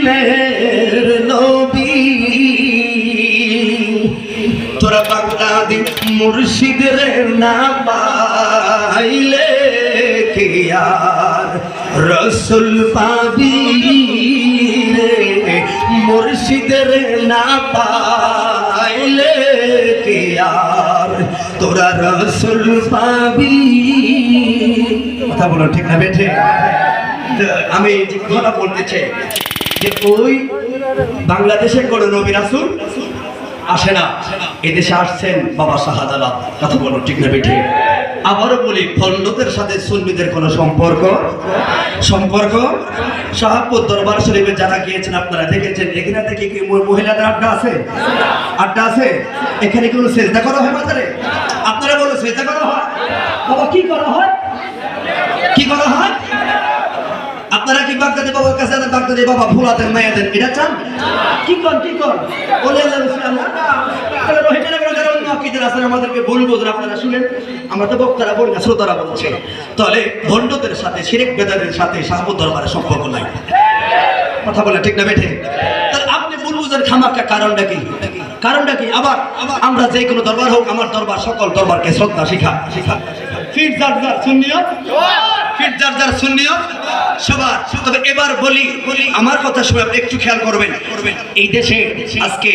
দিনের নবী। তোরা বাগদাদি মুর্শিদের না পাইলে কি আর রসুল পাবি মুর্শিদের না পাইলে কি তোরা রসুল পাবি? কথা বলো, ঠিক না বেঠে? আমি যে কথাটা বলতে চাই। যে ওই বাংলাদেশে কোনো নবী রাসুল আসে না। এদেশে আসছেন বাবা শাহাদালা কথা বলো, ঠিক না বেঠে? আবারও বলি ভণ্ডদের সাথে সুন্নিদের কোনো সম্পর্ক? সম্পর্ক? শাহাপুর দরবার শরীফে যারা গিয়েছেন, আপনারা দেখেছেন, এখানে থেকে কি মহিলাদের আড্ডা আছে? আড্ডা আছে? এখানে কোনো চেষ্টা করা হয় মাথারে আপনারা বলো চেষ্টা করা হয়? বাবা, কি করা হয়? কি করা হয়? আপনারা কি বাগদাদি বাবার কাছে বাগদাদি বাবা ফুলাতেন মেয়েদের এটা চান কি কর কি কর? বলে করে শুনেন। আমরা সাথে সাথে কথা বলে ঠিক কারণটা কি? কারণটা কি? আবার আমরা যে কোনো দরবার হোক, আমার দরবার, সকল দরবারকে শ্রদ্ধা, শিখা শিখা। সুন্নিয়ত ফিট যার যার সুন্নিয়ত, সবার। তবে এবার বলি বলি, আমার কথা শুনে আপনি একটু খেয়াল করবেন। এই দেশে আজকে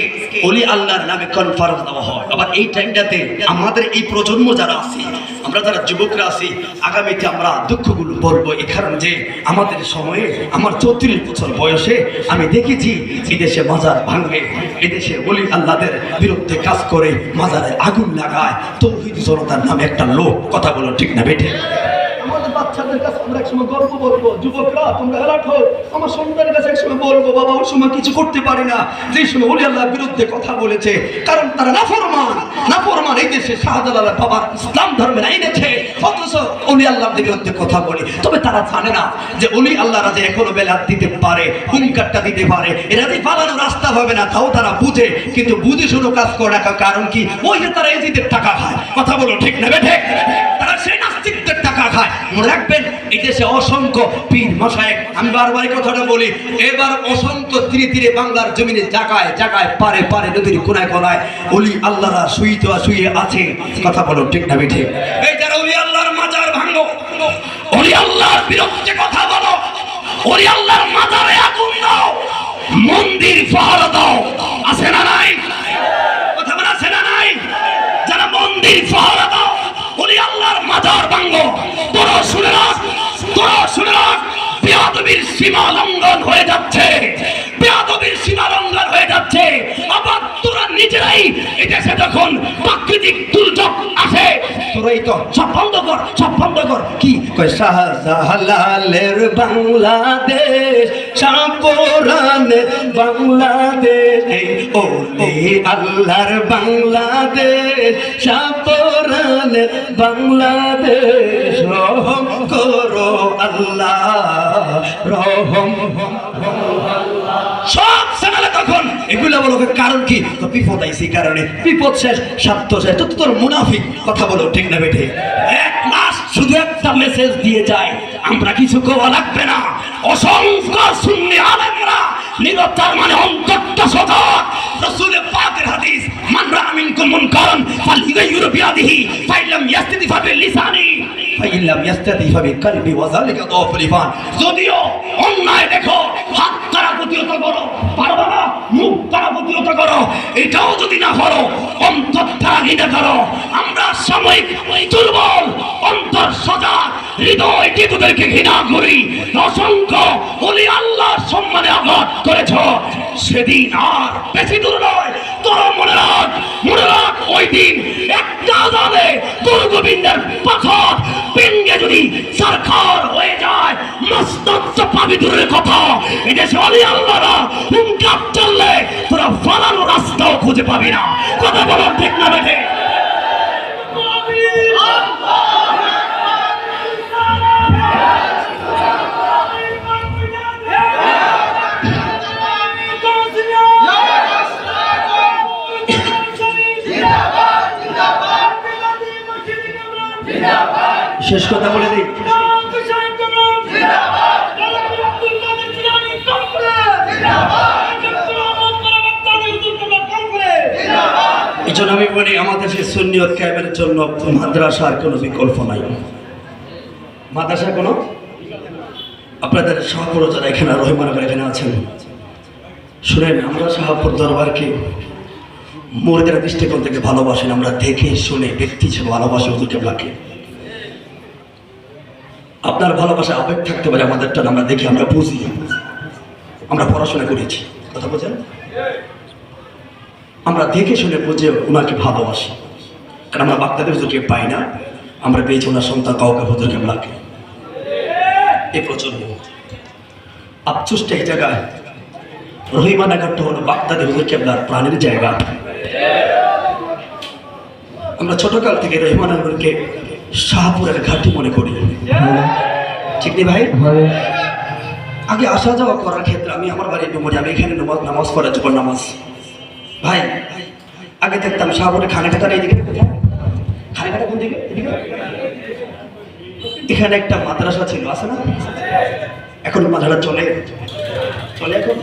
অলি আল্লাহর নামে কনফারেন্স দেওয়া হয়। আবার এই টাইমটাতে আমাদের এই প্রজন্ম যারা আছে, আমরা যারা যুবকরা আছি, আগামীতে আমরা দুঃখগুলো বলব এই কারণে যে আমাদের সময়ে, আমার চৌত্রিশ বছর বয়সে আমি দেখেছি বিদেশে মাজার ভাঙে এদেশে বলি আল্লাহদের বিরুদ্ধে কাজ করে মাজারে আগুন লাগায়, তৌহিদ জনতার নামে একটা লোক, কথা বলো ঠিক না বেঠে? বাচ্চাদের কাছে আমরা একসময় গর্ব বলব, যুবকরা, তোমরা অ্যালার্ট হও। আমার সন্তানের কাছে একসময় বলব, বাবা, ওর সময় কিছু করতে পারি না। যে সময় ওলি আল্লাহর বিরুদ্ধে কথা বলেছে, কারণ তারা নাফরমান। নাফরমান এই দেশে শাহজালাল বাবা ইসলাম ধর্মের এনেছে অথচ অলি আল্লাহর বিরুদ্ধে কথা বলে। তবে তারা জানে না যে অলি আল্লাহরা যে এখনও বেলাত দিতে পারে, হুঙ্কারটা দিতে পারে। এরা যে পালানোর রাস্তা হবে না, তাও তারা বুঝে। কিন্তু বুঝে শুধু কাজ করে কারণ কি? ওই যে তারা এজিদের টাকা খায়। কথা বলো ঠিক না বেঠে তারা সেই নাস্তিকদের টাকা খায় মনে রাখবেন, এই অসংখ্য পীর মশায়েক। আমি বারবার কথাটা বলি, এবার অসংখ্য ধীরে ধীরে বাংলার জমিনে জাগায় জাগায়, পারে পারে নদীর কোনায় কোনায় অলি আল্লাহরা শুইত শুয়ে আছে। কথা বলো ঠিক না বেঠে এই যারা অলি আল্লাহর মাজার ভাঙো, অলি আল্লাহর বিরুদ্ধে কথা বলো, অলি আল্লাহর মাজারে আগুন দাও, মন্দির পাহারা দাও। আছে না নাই? সীমা লঙ্ঘন হয়ে যাচ্ছে। বেয়াদবির সীমা লঙ্ঘন হয়ে যাচ্ছে। আবার তোরা নিজেরাই এদেশে যখন তোরাই তো সব বন্ধ কর, সব বন্ধ কর। কি? কয়, শাহজালালের বাংলাদেশ শাহপুরানের বাংলাদেশ ওলি আল্লাহর বাংলাদেশ শাহপুরানের বাংলাদেশ। রহম করো আল্লাহ রহম। কারণ কি? তো বিপদ আইসি কারণে। বিপদ শেষ, স্বার্থ শেষ। তো তোর মুনাফিক কথা বলো, ঠিক না বেঠে? এক মাস শুধু একটা মেসেজ দিয়ে যায়, আমরা কিছু কোয়া লাগবে না। অসংখ্য শূন্য আলেমরা নিরতার মানে রসুলের পাকের হাদিস ফাইলাম ইয়াস্তাদি ফাবিলিসানি ফাইলাম ইয়াস্তাদি ফাবিকলবি ওয়া যালিকা যদিও অন্যায় দেখো, হাত দ্বারা প্রতিহত করো। প্রতিহত করো, এটাও যদি না করো অন্তর ঘৃণা করো আমরা সাময়িক, দুর্বল অন্তর সজাগ হৃদয় টিপুদেরকে ঘৃণা করি। অসংখ্য বলি আল্লাহর সম্মানে আঘাত করেছ। সেদিন আর বেশি দূর নয়। তোরা মনে রাখ মনে রাখ, ওই দিন একটা আজাদে তোর গোবিন্দের পাথর পিঙ্গে যদি সরকার হয়ে যায় মস্তত্ব পাবি দূরের কথা। এদেশে অলি আল্লাহরা হুঙ্কার খুঁজে পাবি না। কথা বলো ঠিক না বেঠে। শেষ কথা বলে দিই। এজন্য আমি বলি, আমাদের সেই সুন্নিয়ত ক্যাবের জন্য মাদ্রাসার কোনো বিকল্প নাই। মাদ্রাসার কোনো? আপনাদের শাহপুর যারা এখানে, রহিমানগর এখানে আছেন। শুনেন, আমরা শাহপুর দরবারকে মুরিদের দৃষ্টিকোণ থেকে ভালোবাসেন আমরা দেখে শুনে ব্যক্তি হিসেবে ভালোবাসি হুজুর কেবলাকে। আপনার ভালোবাসা আবেগ থাকতে পারে, আমাদেরটা আমরা দেখি, আমরা বুঝি। আমরা পড়াশোনা করেছি। কথা বলছেন? আমরা দেখে শুনে বুঝে ওনাকে ভালোবাসি। কারণ আমরা বাচ্চাদের হুজুরকে পাই না আমরা পেয়েছি ওনার সন্তান কাউকে হুজুর কেবলাকে এই প্রচণ্ড আফসোসটা এই জায়গায় রহিমানাঘাটটা হলো বাগদাদি হুজুর কেবলার প্রাণের জায়গা। আমরা ছোটকাল থেকে রহিমানগরকে শাহপুরের ঘাটি মনে করি। ঠিক নেই ভাই? আগে আসা যাওয়া করার ক্ষেত্রে আমি আমার বাড়ি ডুমরি আমি এখানে নামাজ নামাজ পড়া জুবর নামাজ ভাই, আগে দেখতাম শাহপুরে খানাকাটার এইদিকে খানাকাটা কোন দিকে? এখানে একটা মাদ্রাসা ছিল, আছে না? এখন মাদ্রাসা চলে। চলে এখন?